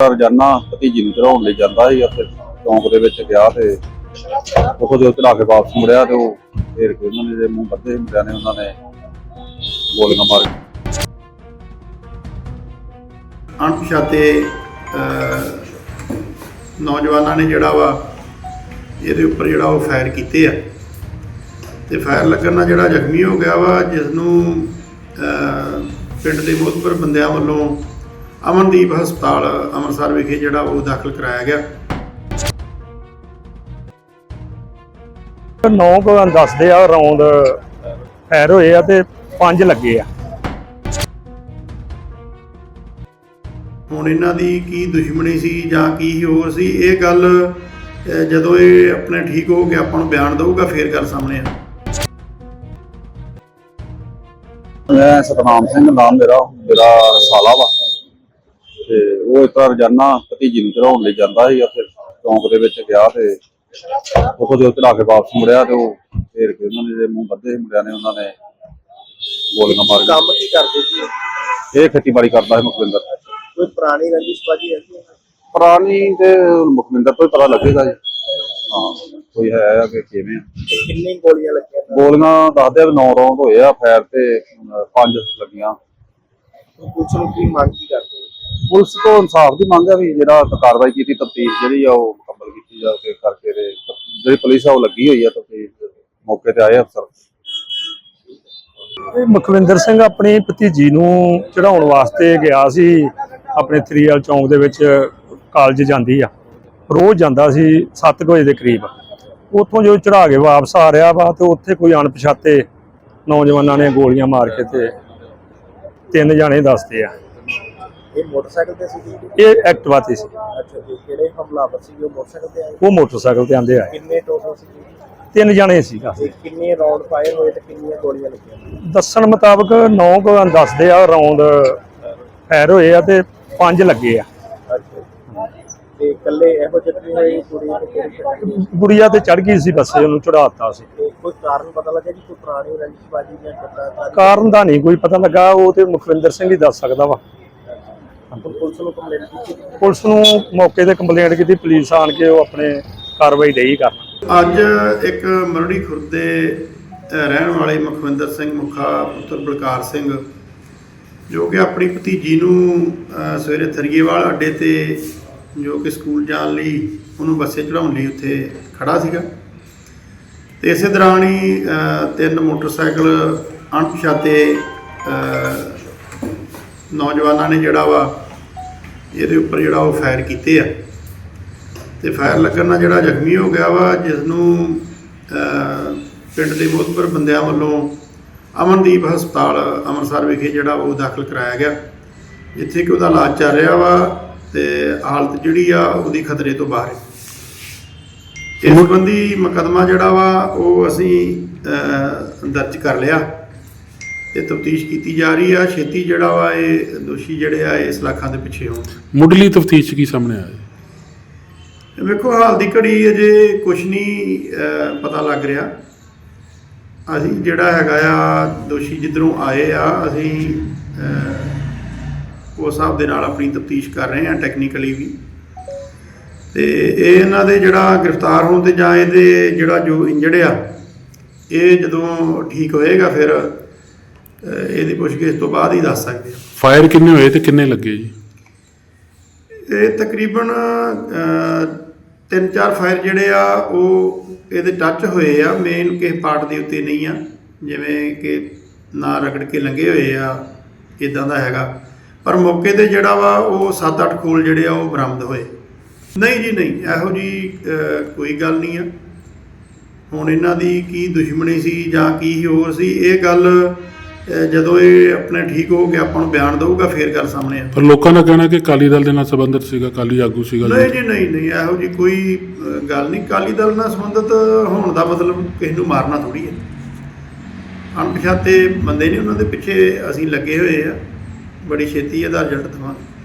ਰੋਜ਼ਾਨਾ ਭਤੀਜੀ ਨੂੰ ਚੜਾਉਣ ਲਈ ਜਾਂਦਾ ਸੀ ਉੱਥੇ ਚੌਂਕ ਦੇ ਵਿੱਚ ਗਿਆ ਤੇ ਉੱਥੋਂ ਜੋ ਚੜਾ ਕੇ ਵਾਪਸ ਮੁੜਿਆ ਤੇ ਉਹ ਫੇਰ ਕੇ ਉਹਨਾਂ ਨੇ ਮੂੰਹ ਬੱਧੇ ਮੁੰਡਿਆਂ ਨੇ ਉਹਨਾਂ ਨੇ ਗੋਲੀਆਂ ਮਾਰ ਅਣਪਛਾਤੇ ਅਹ, ਨੌਜਵਾਨਾਂ ਨੇ ਜਿਹੜਾ ਵਾ ਇਹਦੇ ਉੱਪਰ ਜਿਹੜਾ ਉਹ ਫਾਇਰ ਕੀਤੇ ਆ। ਤੇ ਫਾਇਰ ਲੱਗਣ ਨਾਲ ਜਿਹੜਾ ਜ਼ਖਮੀ ਹੋ ਗਿਆ ਵਾ ਜਿਸ ਨੂੰ ਅਹ, ਪਿੰਡ ਦੇ ਮੁਖਬਰ ਬੰਦਿਆਂ ਵੱਲੋਂ ਅਮਨਦੀਪ ਹਸਪਤਾਲ ਅੰਮ੍ਰਿਤਸਰ ਵਿਖੇ ਜਿਹੜਾ ਉਹ ਦਾਖਲ ਕਰਾਇਆ ਗਿਆ। ਨੌ ਕੁ ਦੱਸਦੇ ਆ ਰੌਂਦ ਫਾਇਰ ਹੋਏ ਆ ਤੇ ਪੰਜ ਲੱਗੇ ਆ। ਹੁਣ ਇਹਨਾਂ ਦੀ ਕੀ ਦੁਸ਼ਮਣੀ ਸੀ ਜਾਂ ਕੀ ਹੋਰ ਸੀ ਇਹ ਗੱਲ ਅਹ, ਜਦੋਂ ਇਹ ਆਪਣੇ ਠੀਕ ਹੋ ਕੇ ਆਪਾਂ ਨੂੰ ਬਿਆਨ ਦਊਗਾ ਫੇਰ ਗੱਲ ਸਾਹਮਣੇ ਆ। ਮੈਂ ਸਤਨਾਮ ਸਿੰਘ ਨਾਮ ਮੇਰਾ ਮੇਰਾ ਸਾਲਾ ਵਾ। ਉਹ ਇੱਕ ਵਾਰ ਰੋਜ਼ਾਨਾ ਭਤੀਜੀ ਨੂੰ ਚੜਾਉਣ ਲਈ ਜਾਂਦਾ ਸੀ ਉੱਥੇ ਚੌਂਕ ਦੇ ਵਿੱਚ ਗਿਆ ਤੇ ਉੱਥੋਂ ਜੋ ਚੜਾ ਕੇ ਵਾਪਸ ਮੁੜਿਆ ਤੇ ਉਹ ਫੇਰ ਕੇ ਉਹਨਾਂ ਨੇ ਜਿਹੜੇ ਮੂੰਹ ਬੱਧੇ ਮੁੰਡਿਆਂ ਨੇ ਉਹਨਾਂ ਨੇ ਗੋਲੀਆਂ ਮਾਰ ਕੰਮ ਕੀ ਕਰਦੇ ਸੀ? ਇਹ ਖੇਤੀਬਾੜੀ ਕਰਦਾ ਹੈ ਮੁਖਵਿੰਦਰ। ਕੋਈ ਪੁਰਾਣੀ ਰੰਜਿਸ਼ ਬਾਜੀ ਹੈ? ਪੁਰਾਣੀ ਤੇ ਮੁਖਵਿੰਦਰ ਤੋਂ ਹੀ ਪਤਾ ਲੱਗੇਗਾ ਜੀ। ਹਾਂ ਕੋਈ ਹੈ ਆ ਕਿ ਕਿਵੇਂ ਕਿੰਨੀ ਗੋਲੀਆਂ ਲੱਗੀਆਂ? ਗੋਲੀਆਂ ਦੱਸਦੇ ਆ ਵੀ 9 ਰੌਂਦ ਹੋਏ ਆ ਫਾਇਰ ਤੇ ਪੰਜ ਲੱਗੀਆਂ। ਪੁਲਿਸ ਨੂੰ ਕੀ ਮੰਗ ਕੀ ਕਰਦੇ? ਪੁਲਿਸ ਤੋਂ ਇਨਸਾਫ ਦੀ ਮੰਗ ਹੈ ਵੀ ਜਿਹੜਾ ਕਾਰਵਾਈ ਕੀਤੀ, ਤਫਤੀਸ਼ ਜਿਹੜੀ ਆ ਉਹ ਮੁਕੰਮਲ ਕੀਤੀ ਜਾ ਕੇ ਕਰਕੇ ਤੇ ਜਿਹੜੀ ਪੁਲਿਸ ਆ ਉਹ ਲੱਗੀ ਹੋਈ ਆ ਤਫਤੀਸ਼ ਮੌਕੇ ਤੇ ਆਏ ਅਫਸਰ। ਇਹ ਮੁਖਵਿੰਦਰ ਸਿੰਘ ਆਪਣੀ ਭਤੀਜੀ ਨੂੰ ਚੜਾਉਣ ਵਾਸਤੇ ਗਿਆ ਸੀ, ਆਪਣੇ ਥਰੀਅਲ ਚੌਂਕ ਦੇ ਵਿੱਚ ਕਾਲਜ ਜਾਂਦੀ ਆ। ਰੋਜ਼ ਜਾਂਦਾ ਸੀ 7 ਵਜੇ ਦੇ ਕਰੀਬ। ਉੱਥੋਂ ਜੋ ਚੜਾ ਕੇ ਵਾਪਸ ਆ ਰਿਹਾ ਵਾ ਤੇ ਉੱਥੇ ਕੋਈ ਅਣਪਛਾਤੇ ਨੌਜਵਾਨਾਂ ਨੇ ਗੋਲੀਆਂ ਮਾਰ ਕੇ ਤੇ ਤਿੰਨ ਜਾਣੇ ਦੱਸਦੇ ਆ। ਇਹ ਮੋਟਰਸਾਈਕਲ ਤੇ ਸੀ ਜੀ? ਇਹ ਐਕਟਿਵਾ ਤੇ ਸੀ। ਅੱਛਾ ਜੀ ਕਿਹੜੇ ਹਮਲਾਵਰ ਸੀ ਉਹ ਮੋਟਰਸਾਈਕਲ ਤੇ ਆਏ? ਉਹ ਮੋਟਰਸਾਈਕਲ ਤੇ ਆਂਦੇ ਆਏ। ਕਿੰਨੇ ਟੋਟਲ ਸੀ ਜੀ? ਤਿੰਨ ਜਾਣੇ ਸੀ ਤੇ ਕਿੰਨੇ ਰਾਉਂਡ ਫਾਇਰ ਹੋਏ ਤੇ ਕਿੰਨੀਆਂ ਗੋਲੀਆਂ ਲੱਗੀਆਂ? ਦੱਸਣ ਮੁਤਾਬਕ 9 ਕੁ ਦੱਸਦੇ ਆ ਰੌਂਦ ਫਾਇਰ ਹੋਏ ਆ ਤੇ ਪੰਜ ਲੱਗੇ ਆ। ਅੱਛਾ ਤੇ ਇਕੱਲੇ ਇਹੋ ਜਿਹੇ ਹੋਏ ਕੁੜੀ ਤੇ? ਗੁੜੀਆ ਤੇ ਚੜ ਗਈ ਸੀ ਬੱਸੇ ਉਹਨੂੰ ਚੜਾਤਾ ਸੀ। ਤੇ ਕੋਈ ਕਾਰਨ ਪਤਾ ਲੱਗਾ ਜੀ ਕੋਈ ਪੁਰਾਣੀ ਰੰਜਿਸ਼ ਬਾਜੀ ਜਾਂ ਕਿੱਦਾਂ ਕਾਰਨ ਦਾ ਨਹੀਂ ਕੋਈ ਪਤਾ ਲੱਗਾ ਉਹ ਤੇ ਮੁਖਵਿੰਦਰ ਸਿੰਘ ਹੀ ਦੱਸ ਸਕਦਾ ਵਾ। ਪੁਲਿਸ ਨੂੰ ਕੰਪਲੇਂਟ ਕੀਤੀ? ਪੁਲਿਸ ਨੂੰ ਮੌਕੇ ਤੇ ਕੰਪਲੇਂਟ ਕੀਤੀ ਪੁਲਿਸ ਆਣ ਕੇ ਉਹ ਆਪਣੇ ਕਾਰਵਾਈ ਡਈ ਕਰਨ। ਅੱਜ ਇੱਕ ਮਰੜੀ ਖੁਰਦ ਰਹਿਣ ਵਾਲੇ ਮੁਖਵਿੰਦਰ ਸਿੰਘ ਮੁਖਾ ਪੁੱਤਰ ਬਲਕਾਰ ਸਿੰਘ ਜੋ ਕਿ ਆਪਣੀ ਭਤੀਜੀ ਨੂੰ ਸਵੇਰੇ ਥਰੀਏਵਾਲ ਅੱਡੇ ਤੇ ਜੋ ਕਿ ਸਕੂਲ ਜਾਣ ਲਈ ਉਹਨੂੰ ਬੱਸੇ ਚੜਾਉਣ ਲਈ ਉੱਥੇ ਖੜਾ ਸੀਗਾ। ਤੇ ਇਸੇ ਦੌਰਾਨ ਹੀ ਤਿੰਨ ਮੋਟਰਸਾਈਕਲ ਅਣਪਛਾਤੇ ਨੌਜਵਾਨਾਂ ਨੇ ਜਿਹੜਾ ਵਾ ਇਹਦੇ ਉੱਪਰ ਜਿਹੜਾ ਉਹ ਫਾਇਰ ਕੀਤੇ ਆ। ਤੇ ਫਾਇਰ ਲੱਗਣ ਨਾਲ ਜਿਹੜਾ ਜ਼ਖਮੀ ਹੋ ਗਿਆ ਵਾ ਜਿਸ ਨੂੰ ਪਿੰਡ ਦੇ ਮੁਖਬਰ ਬੰਦਿਆਂ ਵੱਲੋਂ ਅਮਨਦੀਪ ਹਸਪਤਾਲ ਅੰਮ੍ਰਿਤਸਰ ਵਿਖੇ ਜਿਹੜਾ ਉਹ ਦਾਖਲ ਕਰਾਇਆ ਗਿਆ। ਜਿੱਥੇ ਕਿ ਉਹਦਾ ਇਲਾਜ ਚੱਲ ਰਿਹਾ ਵਾ ਤੇ ਹਾਲਤ ਜਿਹੜੀ ਆ ਉਹਦੀ ਖਤਰੇ ਤੋਂ ਬਾਹਰ ਹੈ। ਇਸ ਸੰਬੰਧੀ ਮੁਕੱਦਮਾ ਜਿਹੜਾ ਵਾ ਉਹ ਅਸੀਂ ਦਰਜ ਕਰ ਲਿਆ। ਤੇ ਤਫਤੀਸ਼ ਕੀਤੀ ਜਾ ਰਹੀ ਆ। ਛੇਤੀ ਜਿਹੜਾ ਵਾ ਇਹ ਦੋਸ਼ੀ ਜਿਹੜੇ ਆ ਇਸ ਲਾਖਾਂ ਦੇ ਪਿੱਛੇ ਹੋਣ। ਮੁੱਢਲੀ ਤਫਤੀਸ਼ ਕੀ ਸਾਹਮਣੇ ਆਇਆ? ਵੇਖੋ ਹਾਲ ਦੀ ਘੜੀ ਅਜੇ ਕੁਝ ਨਹੀਂ ਪਤਾ ਲੱਗ ਰਿਹਾ। ਅਸੀਂ ਜਿਹੜਾ ਹੈਗਾ ਆ ਦੋਸ਼ੀ ਜਿੱਧਰੋਂ ਆਏ ਆ ਅਸੀਂ ਅਹ, ਉਸ ਹਿਸਾਬ ਦੇ ਨਾਲ ਆਪਣੀ ਤਫਤੀਸ਼ ਕਰ ਰਹੇ ਆ ਟੈਕਨੀਕਲੀ ਵੀ। ਤੇ ਇਹ ਇਹਨਾਂ ਦੇ ਜਿਹੜਾ ਗ੍ਰਿਫਤਾਰ ਹੋਣ ਤੇ ਜਾਂ ਇਹਦੇ ਜਿਹੜਾ ਜੋ ਇੰਜਰਡ ਆ ਇਹ ਜਦੋਂ ਠੀਕ ਹੋਏਗਾ ਫਿਰ ਇਹਦੀ ਪੁੱਛਗਿੱਛ ਤੋਂ ਬਾਅਦ ਹੀ ਦੱਸ ਸਕਦੇ ਆ ਫਾਇਰ ਕਿੰਨੇ ਹੋਏ ਤੇ ਕਿੰਨੇ ਲੱਗੇ ਜੀ? ਇਹ ਤਕਰੀਬਨ ਤਿੰਨ ਚਾਰ ਫਾਇਰ ਜਿਹੜੇ ਆ ਉਹ ਇਹਦੇ ਟੱਚ ਹੋਏ ਆ ਮੇਨ ਕਿਸੇ ਪਾਰਟ ਦੇ ਉੱਤੇ ਨਹੀਂ ਆ। ਜਿਵੇਂ ਕਿ ਨਾ ਰਗੜ ਕੇ ਲੰਗੇ ਹੋਏ ਆ ਇਦਾਂ ਦਾ ਹੈਗਾ। ਪਰ ਮੌਕੇ ਤੇ ਜਿਹੜਾ ਵਾ ਉਹ 7-8 ਖੋਲ ਜਿਹੜੇ ਆ ਉਹ ਬਰਾਮਦ ਹੋਏ। ਨਹੀਂ ਜੀ ਨਹੀਂ ਇਹੋ ਜੀ ਕੋਈ ਗੱਲ ਨਹੀਂ ਆ। ਹੁਣ ਇਹਨਾਂ ਦੀ ਕੀ ਦੁਸ਼ਮਣੀ ਸੀ ਜਾਂ ਕੀ ਹੋਰ ਸੀ ਇਹ ਗੱਲ ਜਦੋਂ ਇਹ ਆਪਣੇ ਠੀਕ ਹੋ ਕੇ ਆਪਾਂ ਨੂੰ ਬਿਆਨ ਦਊਗਾ ਫੇਰ ਗੱਲ ਸਾਹਮਣੇ ਆ ਪਰ ਲੋਕਾਂ ਦਾ ਕਹਿਣਾ ਕਿ ਅਕਾਲੀ ਦਲ ਦੇ ਨਾਲ ਸੰਬੰਧਿਤ ਸੀਗਾ ਅਕਾਲੀ ਆਗੂ ਸੀਗਾ ਨਹੀਂ ਜੀ ਨਹੀਂ ਨਹੀਂ ਇਹੋ ਜੀ ਕੋਈ ਗੱਲ ਨਹੀਂ। ਕਾਲੀ ਦਲ ਨਾਲ ਸੰਬੰਧਿਤ ਹੋਣ ਦਾ ਮਤਲਬ ਕਿਸੇ ਨੂੰ ਮਾਰਨਾ ਥੋੜੀ ਹੈ। ਅਣਪਛਾਤੇ ਬੰਦੇ ਨੇ ਉਹਨਾਂ ਦੇ ਪਿੱਛੇ ਅਸੀਂ ਲੱਗੇ ਹੋਏ ਆ। ਬੜੀ ਛੇਤੀ ਇਹਦਾ ਰਿਜ਼ਲਟ ਦਵਾਂਗੇ।